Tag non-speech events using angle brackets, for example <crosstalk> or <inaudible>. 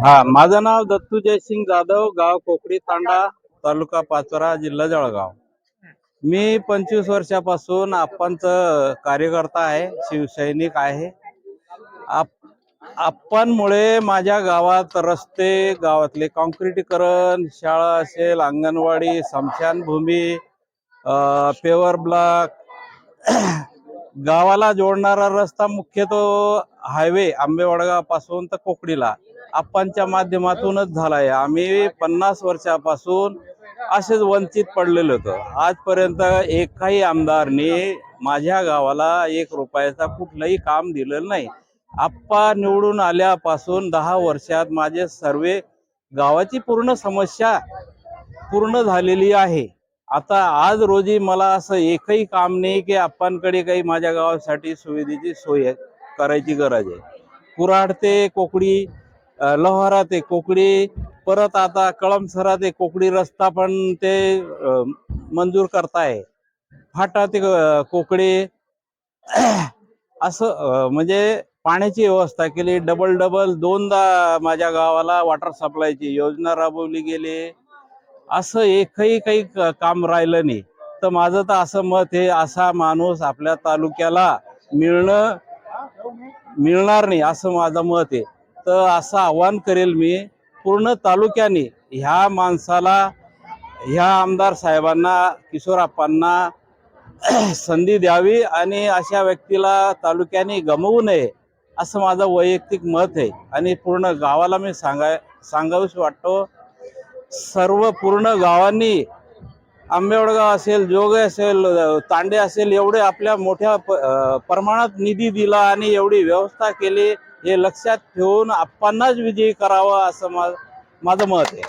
हा माझं नाव दत्तू जयसिंग जाधव गाव कोकडी तांडा तालुका पाचोरा जिल्हा जळगाव. मी पंचवीस वर्षापासून आपणच कार्यकर्ता आहे शिवसैनिक आहे. आप- माझ्या गावात रस्ते गावातले कॉन्क्रिटीकरण शाळा असेल अंगणवाडी समशानभूमी पेवर ब्लॉक गावाला जोडणारा रस्ता मुख्यतः हायवे आंबेवडगावपासून तर कोकडीला. आप्पांच्या माध्यमातूनच झालाय. आम्ही पन्नास वर्षापासून असेच वंचित पडलेलो होतो. आजपर्यंत एकाही आमदारने माझ्या गावाला एक रुपयाचा कुठलंही काम दिलेलं नाही. आप्पा निवडून आल्यापासून दहा वर्षात माझे सर्व गावाची पूर्ण समस्या पूर्ण झालेली आहे. आता आज रोजी मला असं एकही काम नाही की आप्पांकडे काही माझ्या गावासाठी सुविधेची सोय करायची गरज आहे. कुराड ते कोकडी लोहारा ते कोकडी परत आता कळमसरा ते कोकडी रस्ता पण ते मंजूर करताय. फाटा ते कोकडी असं म्हणजे पाण्याची व्यवस्था केली. डबल डबल दोनदा माझ्या गावाला वॉटर सप्लायची योजना राबवली गेली. असं एकही काही काम राहिलं नाही. तर माझं तर असं मत आहे असा माणूस आपल्या तालुक्याला मिळणं मिळणार नाही असं माझं मत आहे. तर असं आव्हान करेल मी पूर्ण तालुक्याने ह्या माणसाला ह्या आमदार साहेबांना किशोरप्पांना <clears throat> संधी द्यावी आणि अशा व्यक्तीला तालुक्याने गमवू नये असं माझं वैयक्तिक मत आहे. आणि पूर्ण गावाला मी सांगाय सांगावीस वाटतो. सर्व पूर्ण गावांनी आंबेवडगाव असेल जोगे असेल तांडे असेल एवढे आपल्या मोठ्या प- प्रमाणात निधी दिला आणि एवढी व्यवस्था केली. हे लक्षात ठेवून आप्पांनाच विजयी करावं असं मा- माझं मत आहे.